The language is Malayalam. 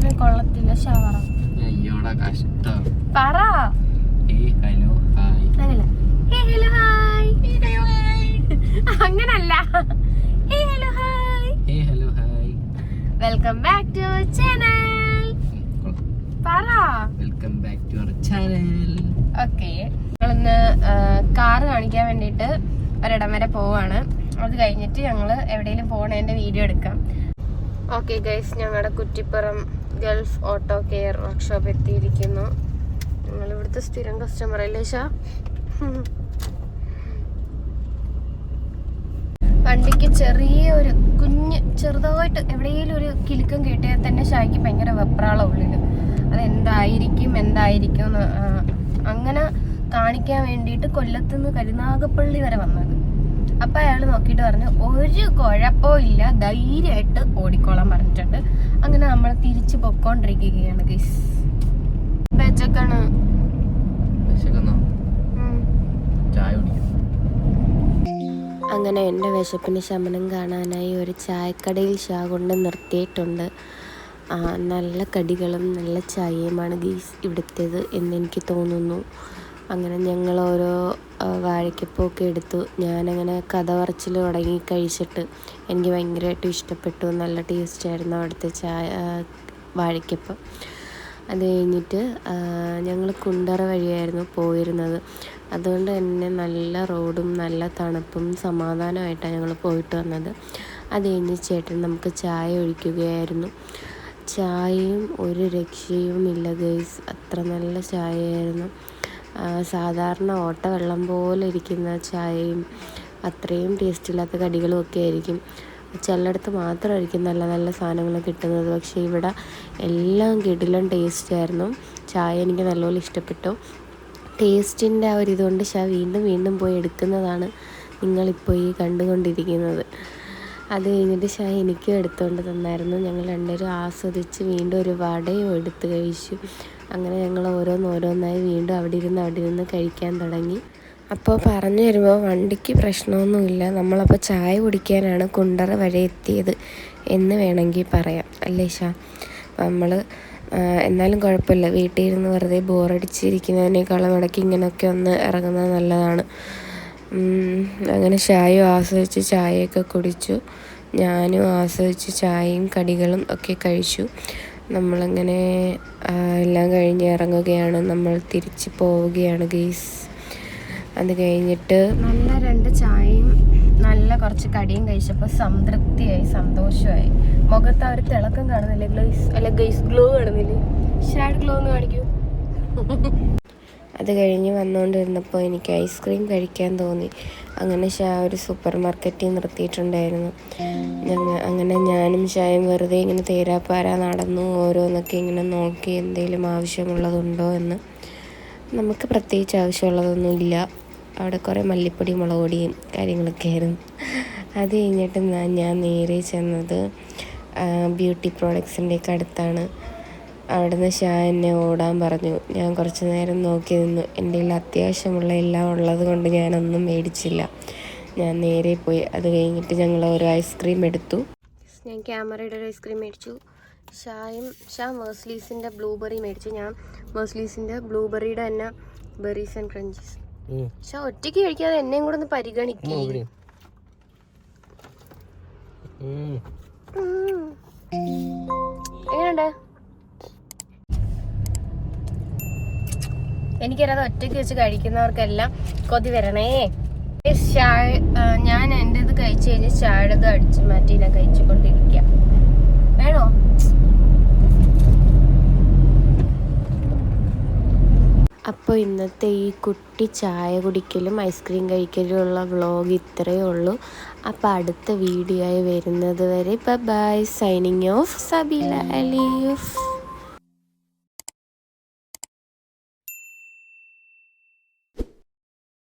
പറഞ്ഞ കൊള്ളത്തില്ല ഷവറ? അയ്യോടാ കഷ്ടം. പറ. Hello hi. Hello hi. അങ്ങനല്ല. Hello hi. Hello hi. Welcome back to channel പറ. Welcome back to our channel okay ഞങ്ങളിന്ന് കാർ കാണിക്കാൻ വേണ്ടിയിട്ട് ഒരിടം വരെ പോവാണ്. അത് കഴിഞ്ഞിട്ട് ഞങ്ങൾ എവിടെയെങ്കിലും പോണതിന്റെ വീഡിയോ എടുക്കാം. ഓക്കെ ഗൈസ് ഞങ്ങളുടെ Kuttippuram Gulf auto care workshop എത്തിയിരിക്കുന്നു. നിങ്ങൾ ഇവിടുത്തെ സ്ഥിരം കസ്റ്റമർ അല്ലേ ഷാ? വണ്ടിക്ക് ചെറിയ ഒരു കുഞ്ഞ് ചെറുതായിട്ട് എവിടെയെങ്കിലും ഒരു കിലുക്കം കിട്ടിയാൽ തന്നെ ഷായ്ക്ക് ഭയങ്കര വെപ്രാളം ഉള്ളിൽ അതെന്തായിരിക്കും എന്തായിരിക്കും എന്ന് അങ്ങനെ കാണിക്കാൻ വേണ്ടിയിട്ട് കൊല്ലത്തുനിന്ന് കരുനാഗപ്പള്ളി വരെ വന്നത്. അപ്പൊ അയാൾ നോക്കിയിട്ട് പറഞ്ഞു ഒരു കുഴപ്പമില്ല ഇല്ല ധൈര്യമായിട്ട് ഓടിക്കോളാൻ പറഞ്ഞിട്ടുണ്ട്. അങ്ങനെ നമ്മൾ തിരിച്ചു പൊക്കോണ്ടിരിക്കുകയാണ് ഗൈസ് ബെച്ചക്കാണ് അങ്ങനെ എന്റെ വിശപ്പിന് ശമനം കാണാനായി ഒരു ചായക്കടയിൽ ഷാ കൊണ്ട് നിർത്തിയിട്ടുണ്ട്. നല്ല കടികളും നല്ല ചായയുമാണ് ഗീസ് ഇവിടുത്തേത് എന്നെനിക്ക് തോന്നുന്നു. അങ്ങനെ ഞങ്ങൾ ഓരോ വാഴയ്ക്കപ്പൊക്കെ എടുത്തു. ഞാനങ്ങനെ കഥ പറച്ചിൽ തുടങ്ങി കഴിച്ചിട്ട് എനിക്ക് ഭയങ്കരമായിട്ട് ഇഷ്ടപ്പെട്ടു. നല്ല ടേസ്റ്റായിരുന്നു അവിടുത്തെ ചായ വാഴയ്ക്കപ്പം അത് കഴിഞ്ഞിട്ട് ഞങ്ങൾ കുണ്ടറ വഴിയായിരുന്നു പോയിരുന്നത്. അതുകൊണ്ട് തന്നെ നല്ല റോഡും നല്ല തണുപ്പും സമാധാനമായിട്ടാണ് ഞങ്ങൾ പോയിട്ട് വന്നത്. അത് കഴിഞ്ഞ് ചേട്ടൻ നമുക്ക് ചായ ഒഴിക്കുകയായിരുന്നു. ചായയും ഒരു രക്ഷയും ഇല്ല ഗൈസ്. അത്ര നല്ല ചായയായിരുന്നു. സാധാരണ ഓട്ട വെള്ളം പോലെ ഇരിക്കുന്ന ചായയും അത്രയും ടേസ്റ്റ് ഇല്ലാത്ത കടികളും ഒക്കെ ആയിരിക്കും. ചിലയിടത്ത് മാത്രമായിരിക്കും നല്ല നല്ല സാധനങ്ങൾ കിട്ടുന്നത്. പക്ഷേ ഇവിടെ എല്ലാം കിടിലം ടേസ്റ്റ് ആയിരുന്നു. ചായ എനിക്ക് നല്ലപോലെ ഇഷ്ടപ്പെട്ടു. ടേസ്റ്റിന്റെ ആ ഒരു ഇതുകൊണ്ട് വീണ്ടും വീണ്ടും പോയി എടുക്കുന്നതാണ് നിങ്ങളിപ്പോൾ ഈ കണ്ടുകൊണ്ടിരിക്കുന്നത്. അത് കഴിഞ്ഞിട്ട് ഷാ എനിക്കും എടുത്തുകൊണ്ട് തന്നായിരുന്നു. ഞങ്ങൾ രണ്ടുപേരും ആസ്വദിച്ച് വീണ്ടും ഒരു വടയും എടുത്തു കഴിച്ചു. അങ്ങനെ ഞങ്ങൾ ഓരോന്നോരോന്നായി വീണ്ടും അവിടെ ഇരുന്ന് അവിടെ ഇരുന്ന് കഴിക്കാൻ തുടങ്ങി. അപ്പോൾ പറഞ്ഞു വരുമ്പോൾ വണ്ടിക്ക് പ്രശ്നമൊന്നുമില്ല നമ്മളപ്പോൾ ചായ കുടിക്കാനാണ് കുണ്ടറ വരെ എത്തിയത് എന്ന് വേണമെങ്കിൽ പറയാം. അല്ലേ ഷാ? നമ്മൾ എന്നാലും കുഴപ്പമില്ല. വീട്ടിൽ ഇരുന്ന് വെറുതെ ബോറടിച്ചിരിക്കുന്നതിനേക്കാളും ഇടയ്ക്ക് ഇങ്ങനെയൊക്കെ ഒന്ന് ഇറങ്ങുന്നത് നല്ലതാണ്. അങ്ങനെ ചായയും ആസ്വദിച്ച് ചായയൊക്കെ കുടിച്ചു. ഞാനും ആസ്വദിച്ച് ചായയും കടികളും ഒക്കെ കഴിച്ചു. നമ്മളങ്ങനെ എല്ലാം കഴിഞ്ഞ് ഇറങ്ങുകയാണ്. നമ്മൾ തിരിച്ച് പോവുകയാണ് ഗെയ്സ് അത് കഴിഞ്ഞിട്ട് നല്ല രണ്ട് ചായയും നല്ല കുറച്ച് കടിയും കഴിച്ചപ്പോൾ സംതൃപ്തിയായി സന്തോഷമായി. മുഖത്ത് ആ ഒരു തിളക്കം കാണുന്നില്ലേ? ഗ്ലോസ് അല്ല ഗൈസ് ഗ്ലോ കാണുന്നില്ലേ? ഷാഡ് ഗ്ലോ എന്ന് കാണിക്കൂ. അത് കഴിഞ്ഞ് വന്നുകൊണ്ടിരുന്നപ്പോൾ എനിക്ക് ഐസ്ക്രീം കഴിക്കാൻ തോന്നി. അങ്ങനെ ഷാ ഒരു സൂപ്പർ മാർക്കറ്റിൽ നിർത്തിയിട്ടുണ്ടായിരുന്നു. ഞങ്ങൾ അങ്ങനെ ഞാനും ഷായും വെറുതെ ഇങ്ങനെ തേരാപ്പാര നടന്നു ഓരോന്നൊക്കെ ഇങ്ങനെ നോക്കി എന്തെങ്കിലും ആവശ്യമുള്ളതുണ്ടോ എന്ന്. നമുക്ക് പ്രത്യേകിച്ച് ആവശ്യമുള്ളതൊന്നുമില്ല. അവിടെ കുറേ മല്ലിപ്പൊടി മുളക് പൊടിയും കാര്യങ്ങളൊക്കെ ആയിരുന്നു. അത് കഴിഞ്ഞിട്ട് ഞാൻ നേരെ ചെന്നത് ബ്യൂട്ടി പ്രോഡക്ട്സിന്റെയൊക്കെ അടുത്താണ്. അവിടുന്ന് ഷാ എന്നെ ഓടാൻ പറഞ്ഞു. ഞാൻ കുറച്ച് നേരം നോക്കി നിന്നു. എന്റെ കയ്യിൽ അത്യാവശ്യമുള്ള എല്ലാം ഉള്ളത് കൊണ്ട് ഞാനൊന്നും മേടിച്ചില്ല. ഞാൻ നേരെ പോയി. അത് കഴിഞ്ഞിട്ട് ഞങ്ങൾ ഒരു ഐസ്ക്രീം എടുത്തു. ഞാൻ ക്യാമറയുടെ ഒരു ഐസ്ക്രീം മേടിച്ചു. ഷായും ഷാ മേഴ്സ്ലീസിന്റെ ബ്ലൂബെറി മേടിച്ചു. ഞാൻ മേഴ്സ്ലീസിന്റെ ബ്ലൂബെറിയുടെ തന്നെ ബെറീസ് ആൻഡ് ക്രഞ്ചീസ് ഷാ ഒറ്റയ്ക്ക് കഴിക്കാതെ എന്നെയും കൂടെ ഒന്ന് പരിഗണിക്കേ. എങ്ങനെയുണ്ട്? എനിക്കറിയാതെ ഒറ്റയ്ക്ക് വെച്ച് കഴിക്കുന്നവർക്കെല്ലാം കൊതി വരണേ. ഞാൻ എന്റെ ഇത് കഴിച്ചു കഴിഞ്ഞ് ചാഴത് അടിച്ചു മാറ്റി ഞാൻ കഴിച്ചുകൊണ്ടിരിക്കുക വേണോ? അപ്പോൾ ഇന്നത്തെ ഈ കുട്ടി ചായ കുടിക്കലും ഐസ്ക്രീം കഴിക്കലുമുള്ള വ്ളോഗ് ഇത്രയേ ഉള്ളൂ. അപ്പോൾ അടുത്ത വീഡിയോ ആയി വരുന്നത് വരെ bye signing off. Sabeela Aliyoof.